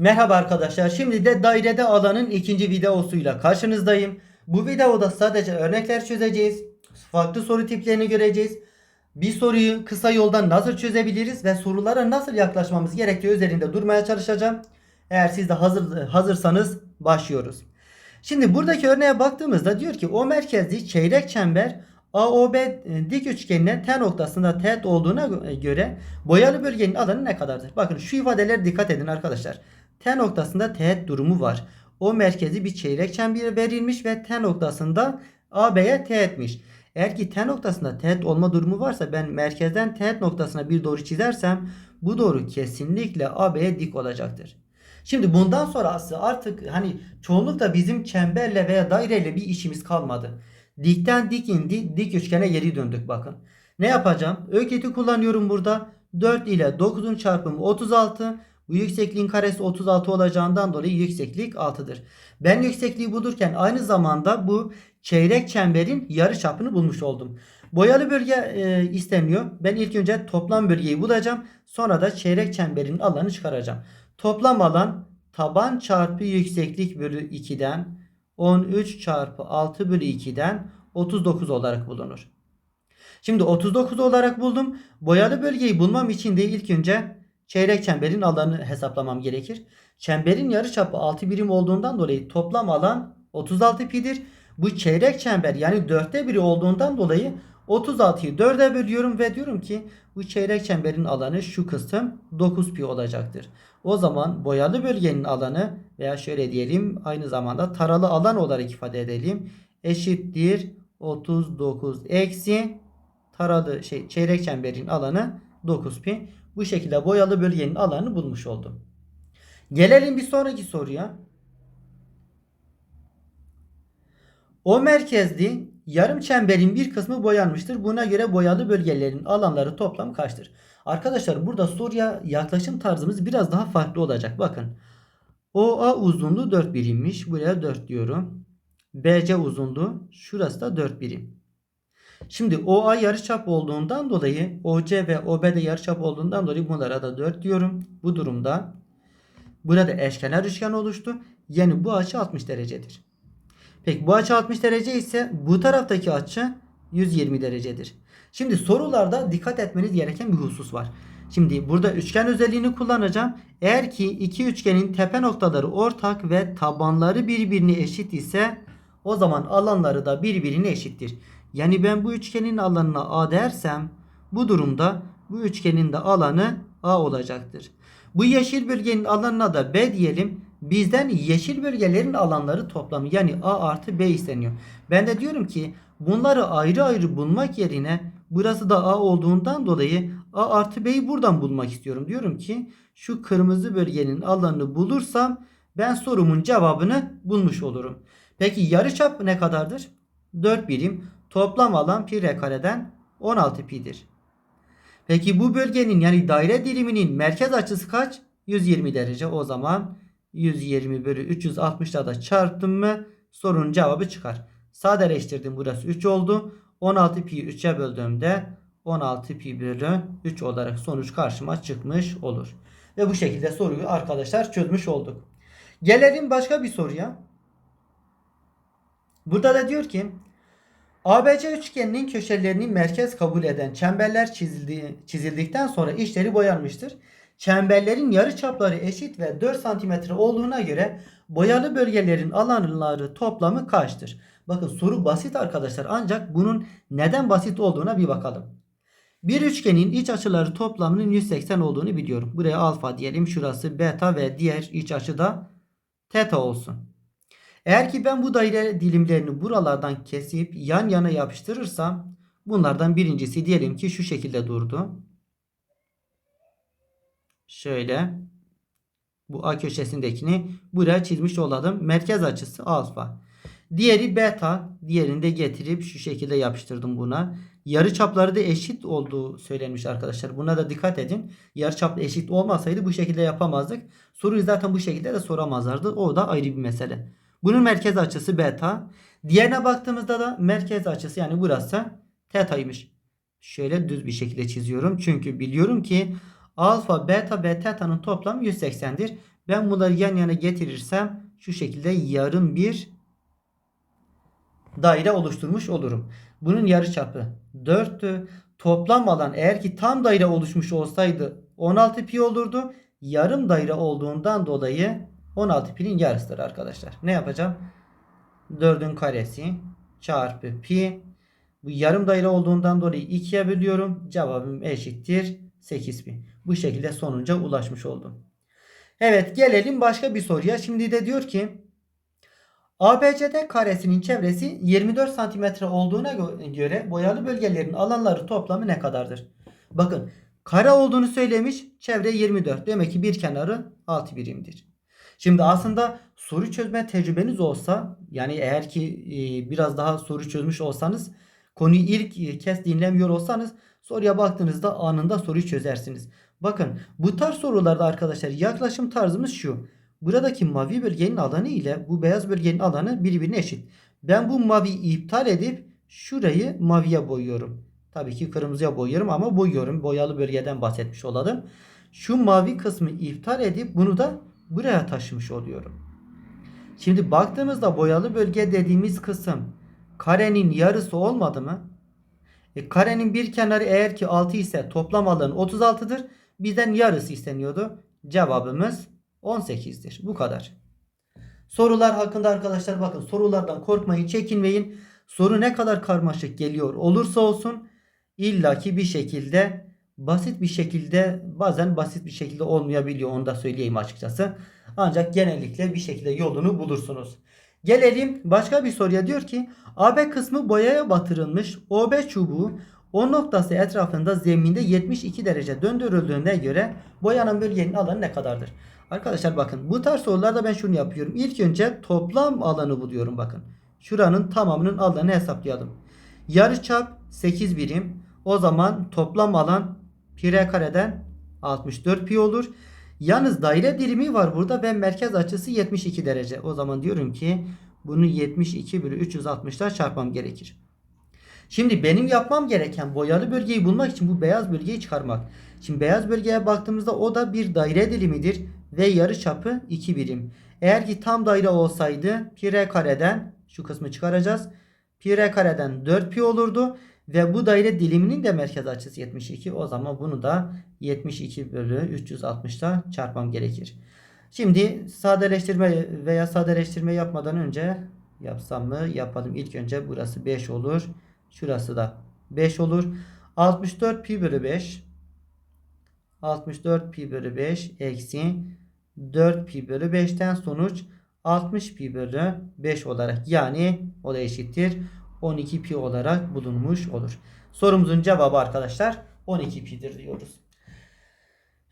Merhaba arkadaşlar. Şimdi de dairede alanın ikinci videosuyla karşınızdayım. Bu videoda sadece örnekler çözeceğiz. Farklı soru tiplerini göreceğiz. Bir soruyu kısa yoldan nasıl çözebiliriz ve sorulara nasıl yaklaşmamız gerektiği üzerinde durmaya çalışacağım. Eğer siz de hazır hazırsanız başlıyoruz. Şimdi buradaki örneğe baktığımızda diyor ki o merkezli çeyrek çember AOB dik üçgenine T noktasında teğet olduğuna göre boyalı bölgenin alanı ne kadardır? Bakın şu ifadelere dikkat edin arkadaşlar. T noktasında teğet durumu var. O merkezi bir çeyrek çember verilmiş ve T noktasında AB'ye teğetmiş. Eğer ki T noktasında teğet olma durumu varsa ben merkezden teğet noktasına bir doğru çizersem bu doğru kesinlikle AB'ye dik olacaktır. Şimdi bundan sonrası artık hani çoğunlukla bizim çemberle veya daireyle bir işimiz kalmadı. Dikten dik indi, dik üçgene geri döndük bakın. Ne yapacağım? Öketi kullanıyorum burada. 4 ile 9'un çarpımı 36. Bu yüksekliğin karesi 36 olacağından dolayı yükseklik 6'dır. Ben yüksekliği bulurken aynı zamanda bu çeyrek çemberin yarı çapını bulmuş oldum. Boyalı bölge e, isteniyor. Ben ilk önce toplam bölgeyi bulacağım. Sonra da çeyrek çemberin alanı çıkaracağım. Toplam alan taban çarpı yükseklik bölü 2'den 13 çarpı 6 bölü 2'den 39 olarak bulunur. Şimdi 39 olarak buldum. Boyalı bölgeyi bulmam için de ilk önce çeyrek çemberin alanı hesaplamam gerekir. Çemberin yarıçapı 6 birim olduğundan dolayı toplam alan 36 pi'dir. Bu çeyrek çember yani dörtte biri olduğundan dolayı 36'yı 4'e bölüyorum ve diyorum ki bu çeyrek çemberin alanı şu kısım 9 pi olacaktır. O zaman boyalı bölgenin alanı veya şöyle diyelim aynı zamanda taralı alan olarak ifade edelim. Eşittir 39 eksi taralı şey çeyrek çemberin alanı 9 pi. Bu şekilde boyalı bölgenin alanını bulmuş oldum. Gelelim bir sonraki soruya. O merkezli yarım çemberin bir kısmı boyanmıştır. Buna göre boyalı bölgelerin alanları toplam kaçtır? Arkadaşlar burada soruya yaklaşım tarzımız biraz daha farklı olacak. Bakın. OA uzunluğu 4 birimmiş. Buraya 4 diyorum. BC uzunluğu şurası da 4 birim. Şimdi OA yarıçap olduğundan dolayı OC ve OB de yarıçap olduğundan dolayı bunlara da 4 diyorum. Bu durumda burada eşkenar üçgen oluştu. Yani bu açı 60 derecedir. Peki bu açı 60 derece ise bu taraftaki açı 120 derecedir. Şimdi sorularda dikkat etmeniz gereken bir husus var. Şimdi burada üçgen özelliğini kullanacağım. Eğer ki iki üçgenin tepe noktaları ortak ve tabanları birbirine eşit ise o zaman alanları da birbirine eşittir. Yani ben bu üçgenin alanına A dersem bu durumda bu üçgenin de alanı A olacaktır. Bu yeşil bölgenin alanına da B diyelim. Bizden yeşil bölgelerin alanları toplamı yani A artı B isteniyor. Ben de diyorum ki bunları ayrı ayrı bulmak yerine burası da A olduğundan dolayı A artı B'yi buradan bulmak istiyorum. Diyorum ki şu kırmızı bölgenin alanını bulursam ben sorumun cevabını bulmuş olurum. Peki yarıçap ne kadardır? 4 birim. Toplam alan pi r kareden 16 pi'dir. Peki bu bölgenin yani daire diliminin merkez açısı kaç? 120 derece. O zaman 120 bölü 360'la da çarptım mı sorunun cevabı çıkar. Sadeleştirdim burası 3 oldu. 16 pi 3'e böldüğümde 16 pi bölü 3 olarak sonuç karşıma çıkmış olur. Ve bu şekilde soruyu arkadaşlar çözmüş olduk. Gelelim başka bir soruya. Burada da diyor ki ABC üçgeninin köşelerini merkez kabul eden çemberler çizildi, çizildikten sonra içleri boyanmıştır. Çemberlerin yarı çapları eşit ve 4 cm olduğuna göre boyalı bölgelerin alanları toplamı kaçtır? Bakın soru basit arkadaşlar ancak bunun neden basit olduğuna bir bakalım. Bir üçgenin iç açıları toplamının 180 olduğunu biliyorum. Buraya alfa diyelim. Şurası beta ve diğer iç açı da teta olsun. Eğer ki ben bu daire dilimlerini buralardan kesip yan yana yapıştırırsam bunlardan birincisi diyelim ki şu şekilde durdu. Şöyle bu A köşesindekini buraya çizmiş olalım. Merkez açısı alfa. Diğeri beta. Diğerini de getirip şu şekilde yapıştırdım buna. Yarı çapları da eşit olduğu söylenmiş arkadaşlar. Buna da dikkat edin. Yarı çap eşit olmasaydı bu şekilde yapamazdık. Soruyu zaten bu şekilde de soramazlardı. O da ayrı bir mesele. Bunun merkez açısı beta. Diğerine baktığımızda da merkez açısı yani burası teta'ymış. Şöyle düz bir şekilde çiziyorum. Çünkü biliyorum ki alfa, beta ve teta'nın toplamı 180'dir. Ben bunları yan yana getirirsem şu şekilde yarım bir daire oluşturmuş olurum. Bunun yarıçapı 4'tü. Toplam alan eğer ki tam daire oluşmuş olsaydı 16 pi olurdu. Yarım daire olduğundan dolayı 16 pi'nin yarısıdır arkadaşlar. Ne yapacağım? 4'ün karesi çarpı pi. Bu yarım daire olduğundan dolayı 2'ye bölüyorum. Cevabım eşittir 8 pi. Bu şekilde sonuca ulaşmış oldum. Evet gelelim başka bir soruya. Şimdi de diyor ki ABCD karesinin çevresi 24 santimetre olduğuna gö- göre boyalı bölgelerin alanları toplamı ne kadardır? Bakın kare olduğunu söylemiş çevre 24. Demek ki bir kenarı 6 birimdir. Şimdi aslında soru çözme tecrübeniz olsa yani eğer ki e, biraz daha soru çözmüş olsanız konuyu ilk e, kez dinlemiyor olsanız soruya baktığınızda anında soruyu çözersiniz. Bakın bu tarz sorularda arkadaşlar yaklaşım tarzımız şu. Buradaki mavi bölgenin alanı ile bu beyaz bölgenin alanı birbirine eşit. Ben bu maviyi iptal edip şurayı maviye boyuyorum. Tabii ki kırmızıya boyuyorum ama boyuyorum. Boyalı bölgeden bahsetmiş olalım. Şu mavi kısmı iptal edip bunu da buraya taşımış oluyorum. Şimdi baktığımızda boyalı bölge dediğimiz kısım karenin yarısı olmadı mı? E, karenin bir kenarı eğer ki 6 ise toplam alanı 36'dır. Bizden yarısı isteniyordu. Cevabımız 18'dir. Bu kadar. Sorular hakkında arkadaşlar bakın sorulardan korkmayın, çekinmeyin. Soru ne kadar karmaşık geliyor olursa olsun illaki bir şekilde basit bir şekilde bazen basit bir şekilde olmayabiliyor onu da söyleyeyim açıkçası. Ancak genellikle bir şekilde yolunu bulursunuz. Gelelim başka bir soruya diyor ki AB kısmı boyaya batırılmış OB çubuğu o noktası etrafında zeminde 72 derece döndürüldüğüne göre boyanan bölgenin alanı ne kadardır? Arkadaşlar bakın bu tarz sorularda ben şunu yapıyorum. İlk önce toplam alanı buluyorum bakın. Şuranın tamamının alanını hesaplayalım. Yarıçap 8 birim. O zaman toplam alan pi r kareden 64 pi olur. Yalnız daire dilimi var burada ve merkez açısı 72 derece. O zaman diyorum ki bunu 72 bölü 360'la çarpmam gerekir. Şimdi benim yapmam gereken boyalı bölgeyi bulmak için bu beyaz bölgeyi çıkarmak. Şimdi beyaz bölgeye baktığımızda o da bir daire dilimidir ve yarı çapı 2 birim. Eğer ki tam daire olsaydı pi r kareden şu kısmı çıkaracağız. Pi r kareden 4 pi olurdu ve bu daire diliminin de merkez açısı 72. O zaman bunu da 72 bölü 360'da çarpmam gerekir. Şimdi sadeleştirme veya sadeleştirme yapmadan önce yapsam mı yapalım. İlk önce burası 5 olur. Şurası da 5 olur. 64 pi bölü 5 64 pi bölü 5 eksi 4 pi bölü 5'ten sonuç 60 pi bölü 5 olarak yani o da eşittir 12 pi olarak bulunmuş olur. Sorumuzun cevabı arkadaşlar 12 pi'dir diyoruz.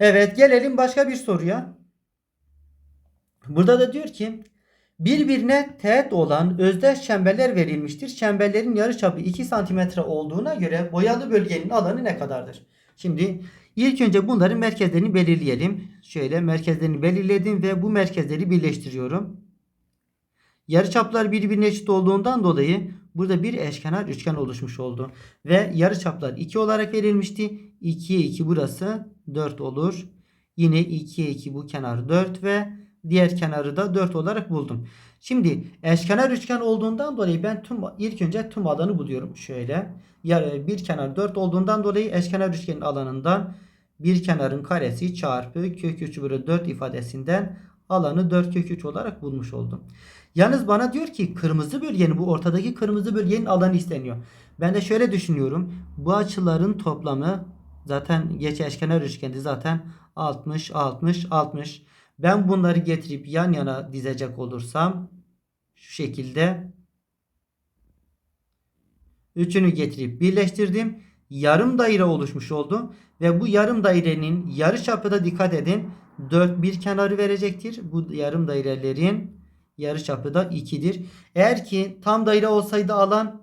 Evet gelelim başka bir soruya. Burada da diyor ki birbirine teğet olan özdeş çemberler verilmiştir. Çemberlerin yarıçapı 2 cm olduğuna göre boyalı bölgenin alanı ne kadardır? Şimdi ilk önce bunların merkezlerini belirleyelim. Şöyle merkezlerini belirledim ve bu merkezleri birleştiriyorum. Yarıçaplar birbirine eşit olduğundan dolayı burada bir eşkenar üçgen oluşmuş oldu. Ve yarıçaplar 2 olarak verilmişti. 2'ye 2 burası 4 olur. Yine 2'ye 2 bu kenar 4 ve diğer kenarı da 4 olarak buldum. Şimdi eşkenar üçgen olduğundan dolayı ben tüm ilk önce tüm alanı buluyorum. Şöyle yani bir kenar 4 olduğundan dolayı eşkenar üçgenin alanından bir kenarın karesi çarpı kök 3 bölü 4 ifadesinden alanı 4 kök 3 olarak bulmuş oldum. Yalnız bana diyor ki kırmızı bölgenin bu ortadaki kırmızı bölgenin alanı isteniyor. Ben de şöyle düşünüyorum. Bu açıların toplamı zaten geç eşkenar üçgendi zaten 60 60 60. Ben bunları getirip yan yana dizecek olursam şu şekilde üçünü getirip birleştirdim. Yarım daire oluşmuş oldu ve bu yarım dairenin yarı çapı da dikkat edin 4 bir kenarı verecektir. Bu yarım dairelerin yarı çapı da 2'dir. Eğer ki tam daire olsaydı alan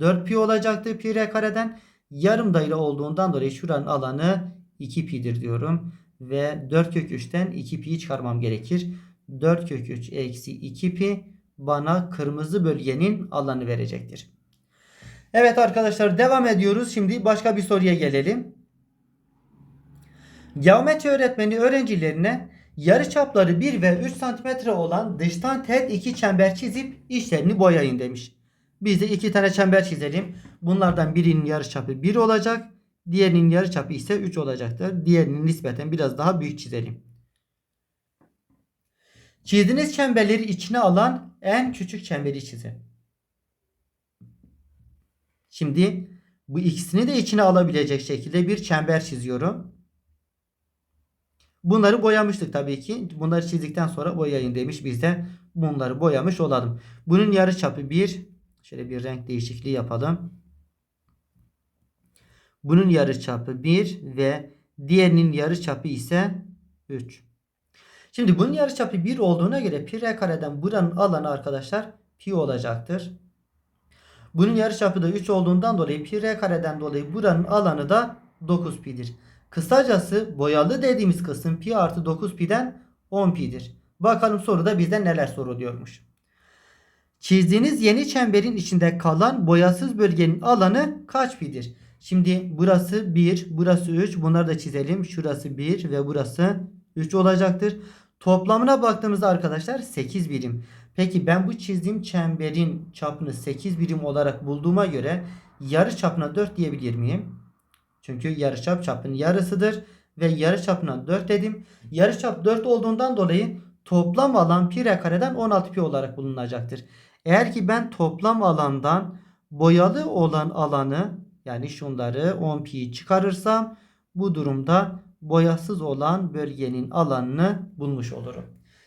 4 pi olacaktı pi r kareden. Yarım daire olduğundan dolayı şuranın alanı 2 pi'dir diyorum. Ve 4 kök 3'ten 2 pi'yi çıkarmam gerekir. 4 kök 3 eksi 2 pi bana kırmızı bölgenin alanı verecektir. Evet arkadaşlar devam ediyoruz. Şimdi başka bir soruya gelelim. Geometri öğretmeni öğrencilerine Yarıçapları 1 ve 3 cm olan dıştan teğet iki çember çizip içlerini boyayın demiş. Biz de iki tane çember çizelim. Bunlardan birinin yarıçapı 1 olacak. Diğerinin yarıçapı ise 3 olacaktır. Diğerinin nispeten biraz daha büyük çizelim. Çizdiğiniz çemberleri içine alan en küçük çemberi çizin. Şimdi bu ikisini de içine alabilecek şekilde bir çember çiziyorum. Bunları boyamıştık tabii ki. Bunları çizdikten sonra boyayın demiş. Biz de bunları boyamış olalım. Bunun yarıçapı 1. Şöyle bir renk değişikliği yapalım. Bunun yarıçapı 1 ve diğerinin yarıçapı ise 3. Şimdi bunun yarıçapı 1 olduğuna göre pi r kareden buranın alanı arkadaşlar pi olacaktır. Bunun yarıçapı da 3 olduğundan dolayı pi r kareden dolayı buranın alanı da 9 pi'dir. Kısacası boyalı dediğimiz kısım pi artı 9 pi'den 10 pi'dir. Bakalım soruda bizden neler soruluyormuş. Çizdiğiniz yeni çemberin içinde kalan boyasız bölgenin alanı kaç pi'dir? Şimdi burası 1, burası 3. Bunları da çizelim. Şurası 1 ve burası 3 olacaktır. Toplamına baktığımızda arkadaşlar 8 birim. Peki ben bu çizdiğim çemberin çapını 8 birim olarak bulduğuma göre yarı çapına 4 diyebilir miyim? Çünkü yarıçap çapın yarısıdır ve yarıçapına 4 dedim. Yarıçap 4 olduğundan dolayı toplam alan pi r kareden 16 pi olarak bulunacaktır. Eğer ki ben toplam alandan boyalı olan alanı yani şunları 10 pi çıkarırsam bu durumda boyasız olan bölgenin alanını bulmuş olurum.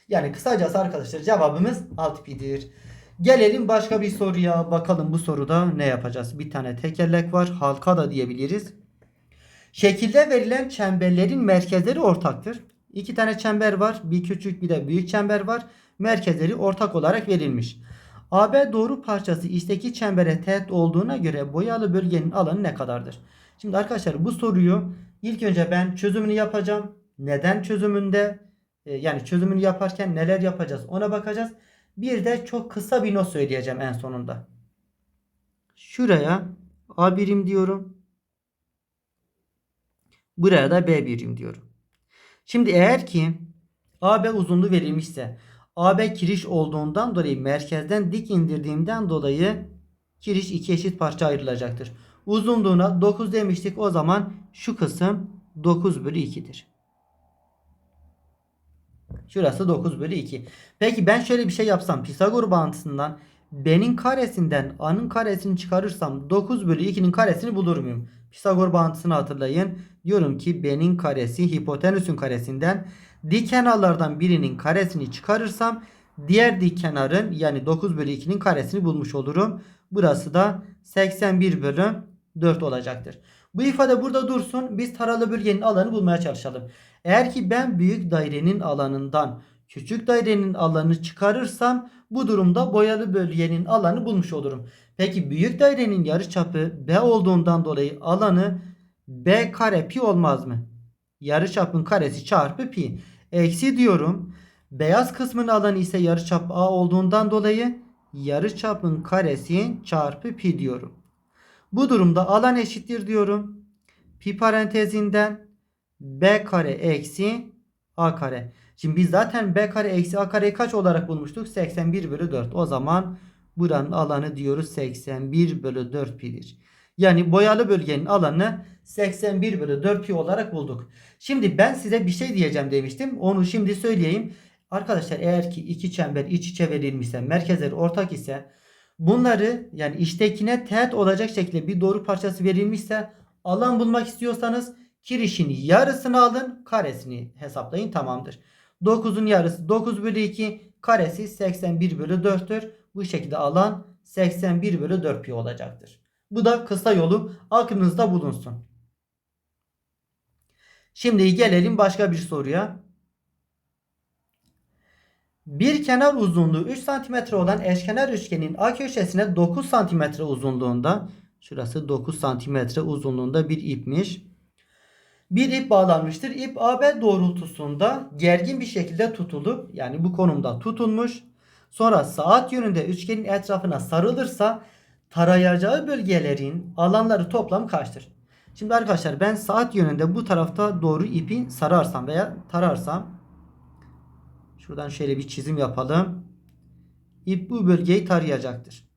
Yani kısacası arkadaşlar cevabımız 6 pi'dir. Gelelim başka bir soruya. Bakalım bu soruda ne yapacağız? Bir tane tekerlek var. Halka da diyebiliriz. Şekilde verilen çemberlerin merkezleri ortaktır. İki tane çember var. Bir küçük bir de büyük çember var. Merkezleri ortak olarak verilmiş. AB doğru parçası içteki çembere teğet olduğuna göre boyalı bölgenin alanı ne kadardır? Şimdi arkadaşlar bu soruyu ilk önce ben çözümünü yapacağım. Neden çözümünde e, yani çözümünü yaparken neler yapacağız ona bakacağız. Bir de çok kısa bir not söyleyeceğim en sonunda. Şuraya A birim diyorum. Buraya da B birim diyorum. Şimdi eğer ki AB uzunluğu verilmişse AB kiriş olduğundan dolayı merkezden dik indirdiğimden dolayı kiriş iki eşit parça ayrılacaktır. Uzunluğuna 9 demiştik. O zaman şu kısım 9 bölü 2'dir. Şurası 9 bölü 2. Peki ben şöyle bir şey yapsam. Pisagor bağıntısından B'nin karesinden A'nın karesini çıkarırsam 9 bölü 2'nin karesini bulur muyum? Pisagor bağıntısını hatırlayın. Diyorum ki B'nin karesi hipotenüsün karesinden dik kenarlardan birinin karesini çıkarırsam diğer dik kenarın yani 9 bölü 2'nin karesini bulmuş olurum. Burası da 81 bölü 4 olacaktır. Bu ifade burada dursun. Biz taralı bölgenin alanı bulmaya çalışalım. Eğer ki ben büyük dairenin alanından küçük dairenin alanını çıkarırsam bu durumda boyalı bölgenin alanı bulmuş olurum. Peki büyük dairenin yarıçapı B olduğundan dolayı alanı B kare pi olmaz mı? Yarıçapın karesi çarpı pi. Eksi diyorum. Beyaz kısmın alanı ise yarıçap A olduğundan dolayı yarıçapın karesi çarpı pi diyorum. Bu durumda alan eşittir diyorum. Pi parantezinden B kare eksi A kare. Şimdi biz zaten B kare eksi A kareyi kaç olarak bulmuştuk? 81 bölü 4. O zaman buranın alanı diyoruz 81 bölü 4 pi'dir. Yani boyalı bölgenin alanı 81 bölü 4 pi olarak bulduk. Şimdi ben size bir şey diyeceğim demiştim. Onu şimdi söyleyeyim. Arkadaşlar eğer ki iki çember iç içe verilmişse merkezleri ortak ise bunları yani içtekine teğet olacak şekilde bir doğru parçası verilmişse alan bulmak istiyorsanız kirişin yarısını alın karesini hesaplayın tamamdır. 9'un yarısı 9 bölü 2 karesi 81 bölü 4'tür. Bu şekilde alan 81 bölü 4 pi olacaktır. Bu da kısa yolu aklınızda bulunsun. Şimdi gelelim başka bir soruya. Bir kenar uzunluğu 3 cm olan eşkenar üçgenin A köşesine 9 cm uzunluğunda şurası 9 cm uzunluğunda bir ipmiş. Bir ip bağlanmıştır. İp AB doğrultusunda gergin bir şekilde tutulup yani bu konumda tutulmuş. Sonra saat yönünde üçgenin etrafına sarılırsa tarayacağı bölgelerin alanları toplam kaçtır? Şimdi arkadaşlar ben saat yönünde bu tarafta doğru ipi sararsam veya tararsam Şuradan şöyle bir çizim yapalım. İp bu bölgeyi tarayacaktır.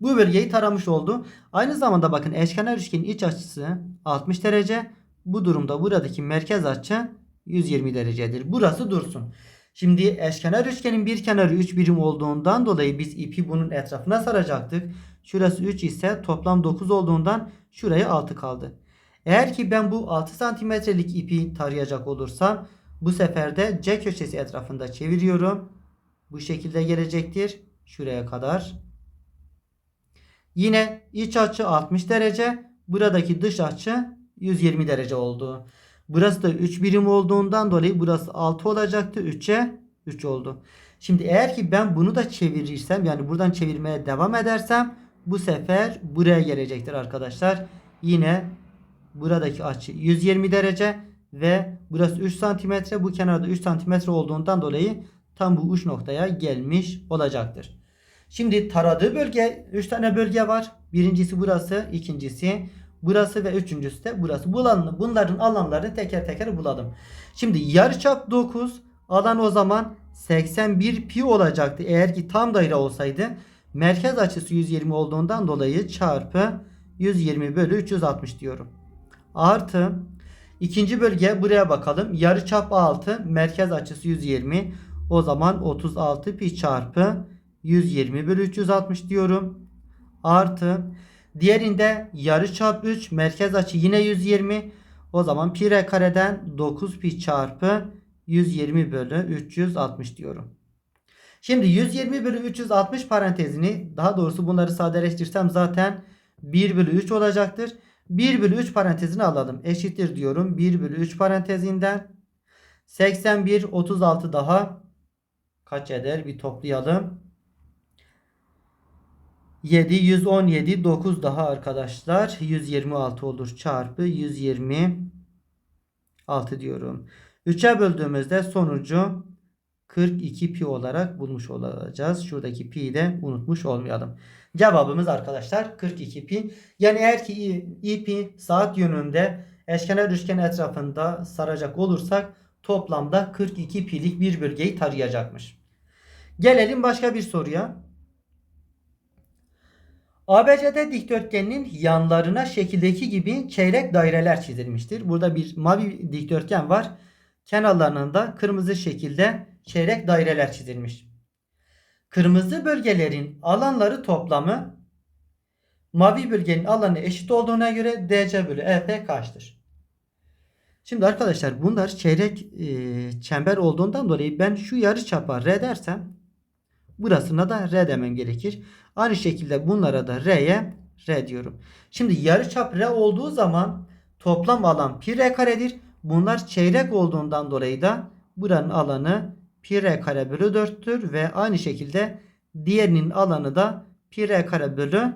Bu bölgeyi taramış oldu. Aynı zamanda bakın eşkenar üçgenin iç açısı 60 derece. Bu durumda buradaki merkez açı 120 derecedir. Burası dursun. Şimdi eşkenar üçgenin bir kenarı 3 birim olduğundan dolayı biz ipi bunun etrafına saracaktık. Şurası 3 ise toplam 9 olduğundan şuraya 6 kaldı. Eğer ki ben bu 6 santimetrelik ipi tarayacak olursam bu sefer de C köşesi etrafında çeviriyorum. Bu şekilde gelecektir. Şuraya kadar. Yine iç açı 60 derece. Buradaki dış açı 120 derece oldu. Burası da 3 birim olduğundan dolayı burası 6 olacaktı. 3'e 3 oldu. Şimdi eğer ki ben bunu da çevirirsem yani buradan çevirmeye devam edersem bu sefer buraya gelecektir arkadaşlar. Yine buradaki açı 120 derece ve burası 3 santimetre bu kenarda 3 santimetre olduğundan dolayı tam bu uç noktaya gelmiş olacaktır. Şimdi taradığı bölge 3 tane bölge var. Birincisi burası, ikincisi burası ve üçüncüsü de burası. Bulan, bunların alanlarını teker teker bulalım. Şimdi yarıçap 9, alan o zaman 81 pi olacaktı. Eğer ki tam daire olsaydı merkez açısı 120 olduğundan dolayı çarpı 120 bölü 360 diyorum. Artı ikinci bölge buraya bakalım. Yarıçap 6, merkez açısı 120. O zaman 36 pi çarpı 120 bölü 360 diyorum. Artı diğerinde yarıçap 3 merkez açı yine 120. O zaman pi r kareden 9 pi çarpı 120 bölü 360 diyorum. Şimdi 120 bölü 360 parantezini daha doğrusu bunları sadeleştirsem zaten 1 bölü 3 olacaktır. 1 bölü 3 parantezini alalım. Eşittir diyorum. 1 bölü 3 parantezinden 81 36 daha kaç eder? Bir toplayalım. 7 117 9 daha arkadaşlar 126 olur çarpı 126 diyorum. 3'e böldüğümüzde sonucu 42 pi olarak bulmuş olacağız. Şuradaki pi'yi de unutmuş olmayalım. Cevabımız arkadaşlar 42 pi. Yani eğer ki ipi saat yönünde eşkenar üçgen etrafında saracak olursak toplamda 42 pi'lik bir bölgeyi tarayacakmış. Gelelim başka bir soruya. ABCD dikdörtgeninin yanlarına şekildeki gibi çeyrek daireler çizilmiştir. Burada bir mavi dikdörtgen var. Kenarlarında kırmızı şekilde çeyrek daireler çizilmiş. Kırmızı bölgelerin alanları toplamı mavi bölgenin alanı eşit olduğuna göre DC bölü EP kaçtır? Şimdi arkadaşlar bunlar çeyrek e, çember olduğundan dolayı ben şu yarı çapa R dersem burasına da R demem gerekir. Aynı şekilde bunlara da R'ye R diyorum. Şimdi yarıçap R olduğu zaman toplam alan pi R karedir. Bunlar çeyrek olduğundan dolayı da buranın alanı pi R kare bölü 4'tür ve aynı şekilde diğerinin alanı da pi R kare bölü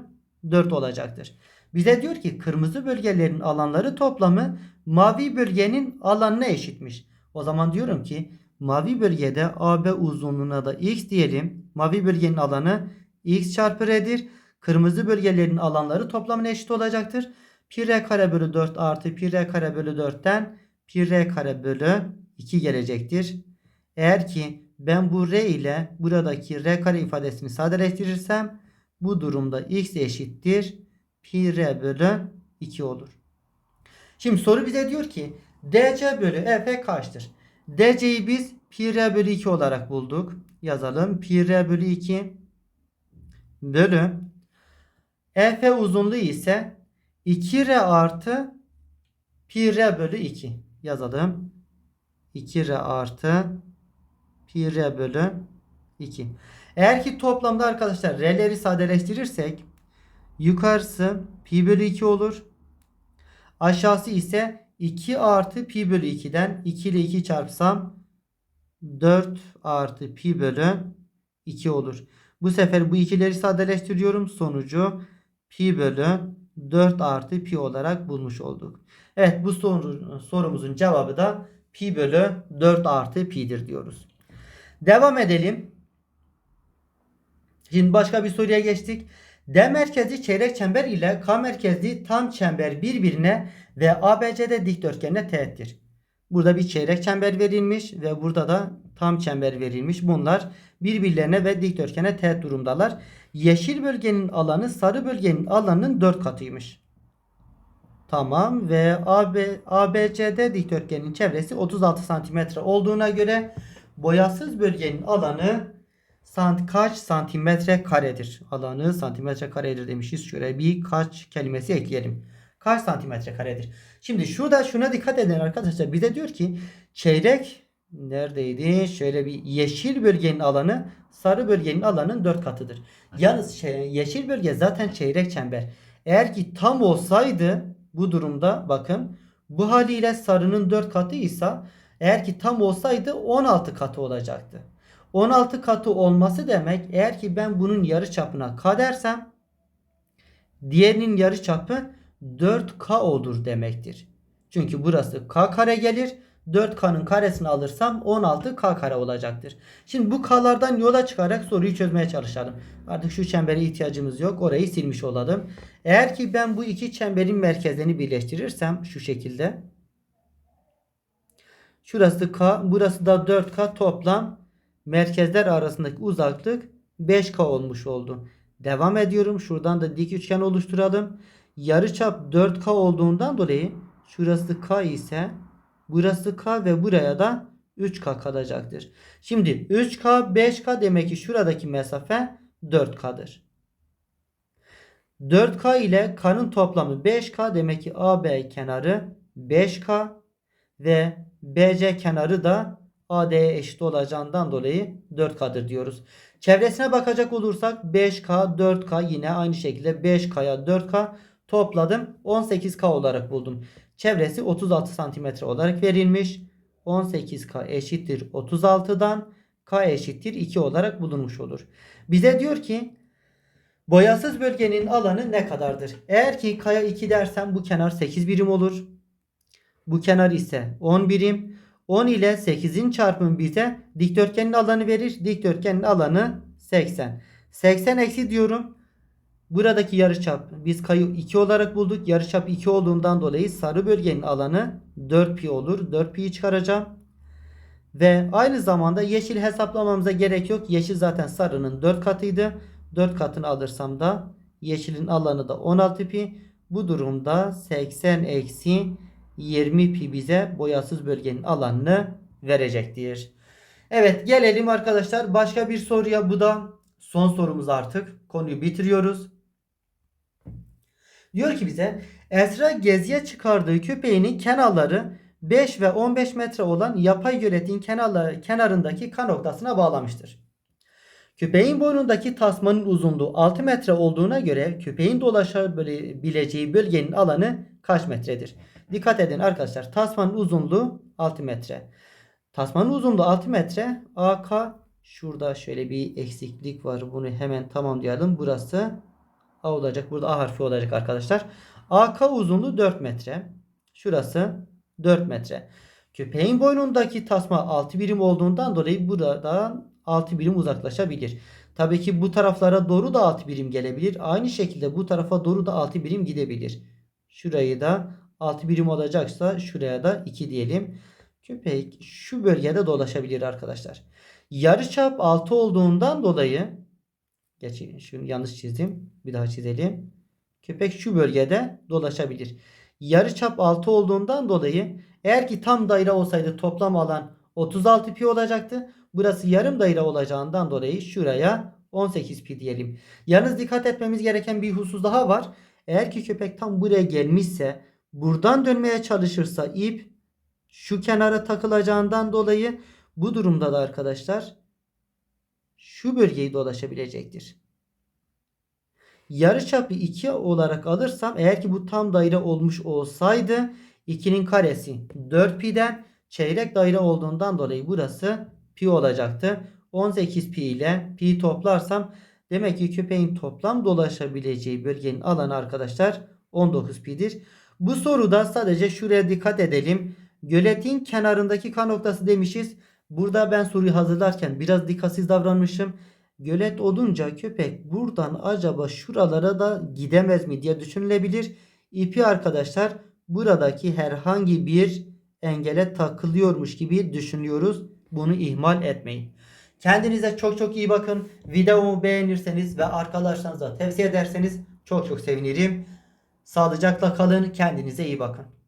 4 olacaktır. Bize diyor ki kırmızı bölgelerin alanları toplamı mavi bölgenin alanına eşitmiş. O zaman diyorum ki mavi bölgede AB uzunluğuna da x diyelim. Mavi bölgenin alanı x çarpı r'dir. Kırmızı bölgelerin alanları toplamına eşit olacaktır. Pi r kare bölü 4 artı pi r kare bölü 4'ten pi r kare bölü 2 gelecektir. Eğer ki ben bu r ile buradaki r kare ifadesini sadeleştirirsem bu durumda x eşittir pi r bölü 2 olur. Şimdi soru bize diyor ki dc bölü ef kaçtır? dc'yi biz pi r bölü 2 olarak bulduk. Yazalım. Pi r bölü 2 bölü ef uzunluğu ise 2r artı pi r bölü 2 yazalım. 2r artı pi r bölü 2. Eğer ki toplamda arkadaşlar r'leri sadeleştirirsek yukarısı pi bölü 2 olur. Aşağısı ise 2 artı pi bölü 2'den 2 ile 2 çarpsam 4 artı pi bölü 2 olur. Bu sefer bu ikileri sadeleştiriyorum. Sonucu pi bölü 4 artı pi olarak bulmuş olduk. Evet bu soru, sorumuzun cevabı da pi bölü 4 artı pi'dir diyoruz. Devam edelim. Şimdi başka bir soruya geçtik. D merkezli çeyrek çember ile K merkezli tam çember birbirine ve ABCD dikdörtgenine teğettir. Burada bir çeyrek çember verilmiş ve burada da tam çember verilmiş. Bunlar birbirlerine ve dikdörtgene teğet durumdalar. Yeşil bölgenin alanı sarı bölgenin alanının 4 katıymış. Tamam ve AB, ABCD dikdörtgenin çevresi 36 santimetre olduğuna göre boyasız bölgenin alanı sant kaç santimetre karedir? Alanı santimetre karedir demişiz. Şuraya bir kaç kelimesi ekleyelim. Kaç santimetre karedir? Şimdi şurada şuna dikkat edin arkadaşlar. Bize diyor ki çeyrek neredeydi? Şöyle bir yeşil bölgenin alanı sarı bölgenin alanının 4 katıdır. Yalnız şey, yeşil bölge zaten çeyrek çember. Eğer ki tam olsaydı bu durumda bakın bu haliyle sarının 4 katıysa eğer ki tam olsaydı 16 katı olacaktı. 16 katı olması demek eğer ki ben bunun yarı çapına k dersem diğerinin yarı çapı 4k olur demektir. Çünkü burası k kare gelir. 4k'nın karesini alırsam 16k kare olacaktır. Şimdi bu k'lardan yola çıkarak soruyu çözmeye çalışalım. Artık şu çembere ihtiyacımız yok. Orayı silmiş olalım. Eğer ki ben bu iki çemberin merkezlerini birleştirirsem şu şekilde. Şurası k, burası da 4k toplam merkezler arasındaki uzaklık 5k olmuş oldu. Devam ediyorum. Şuradan da dik üçgen oluşturalım. Yarıçap 4k olduğundan dolayı şurası k ise burası k ve buraya da 3k kalacaktır. Şimdi 3k 5k demek ki şuradaki mesafe 4k'dır. 4k ile k'nın toplamı 5k demek ki AB kenarı 5k ve BC kenarı da AD'ye eşit olacağından dolayı 4K'dır diyoruz. Çevresine bakacak olursak 5K, 4K yine aynı şekilde 5K'ya 4K topladım. 18K olarak buldum. Çevresi 36 cm olarak verilmiş. 18K eşittir 36'dan K eşittir 2 olarak bulunmuş olur. Bize diyor ki boyasız bölgenin alanı ne kadardır? Eğer ki K'ya 2 dersem bu kenar 8 birim olur. Bu kenar ise 10 birim. 10 ile 8'in çarpımı bize dikdörtgenin alanı verir. Dikdörtgenin alanı 80. 80 eksi diyorum. Buradaki yarıçap biz kayı 2 olarak bulduk. Yarıçap 2 olduğundan dolayı sarı bölgenin alanı 4 pi olur. 4 pi'yi çıkaracağım. Ve aynı zamanda yeşil hesaplamamıza gerek yok. Yeşil zaten sarının 4 katıydı. 4 katını alırsam da yeşilin alanı da 16 pi. Bu durumda 80 eksi 20 pi bize boyasız bölgenin alanını verecektir. Evet gelelim arkadaşlar başka bir soruya. Bu da son sorumuz artık. Konuyu bitiriyoruz. Diyor ki bize Esra geziye çıkardığı köpeğinin kenarları 5 ve 15 metre olan yapay göletin kenarları, kenarındaki K noktasına bağlamıştır. Köpeğin boynundaki tasmanın uzunluğu 6 metre olduğuna göre köpeğin dolaşabileceği bölgenin alanı kaç metredir? Dikkat edin arkadaşlar. Tasmanın uzunluğu 6 metre. Tasmanın uzunluğu 6 metre. AK şurada şöyle bir eksiklik var. Bunu hemen tamamlayalım. Burası A olacak. Burada A harfi olacak arkadaşlar. AK uzunluğu 4 metre. Şurası 4 metre. Köpeğin boynundaki tasma 6 birim olduğundan dolayı buradan 6 birim uzaklaşabilir. Tabii ki bu taraflara doğru da 6 birim gelebilir. Aynı şekilde bu tarafa doğru da 6 birim gidebilir. Şurayı da 6 birim olacaksa şuraya da 2 diyelim. Köpek şu bölgede dolaşabilir arkadaşlar. Yarıçap 6 olduğundan dolayı geçin şunu yanlış çizdim. Bir daha çizelim. Köpek şu bölgede dolaşabilir. Yarıçap 6 olduğundan dolayı eğer ki tam daire olsaydı toplam alan 36 pi olacaktı. Burası yarım daire olacağından dolayı şuraya 18 pi diyelim. Yalnız dikkat etmemiz gereken bir husus daha var. Eğer ki köpek tam buraya gelmişse buradan dönmeye çalışırsa ip şu kenara takılacağından dolayı bu durumda da arkadaşlar şu bölgeyi dolaşabilecektir. Yarıçapı 2 olarak alırsam eğer ki bu tam daire olmuş olsaydı 2'nin karesi 4 pi'den çeyrek daire olduğundan dolayı burası pi olacaktı. 18 pi ile pi toplarsam demek ki köpeğin toplam dolaşabileceği bölgenin alanı arkadaşlar 19 pi'dir. Bu soruda sadece şuraya dikkat edelim. Göletin kenarındaki K noktası demişiz. Burada ben soruyu hazırlarken biraz dikkatsiz davranmışım. Gölet olunca köpek buradan acaba şuralara da gidemez mi diye düşünülebilir. İpi arkadaşlar buradaki herhangi bir engele takılıyormuş gibi düşünüyoruz Bunu ihmal etmeyin. Kendinize çok çok iyi bakın. Videomu beğenirseniz ve arkadaşlarınıza tavsiye ederseniz çok çok sevinirim. Sağlıcakla kalın. Kendinize iyi bakın.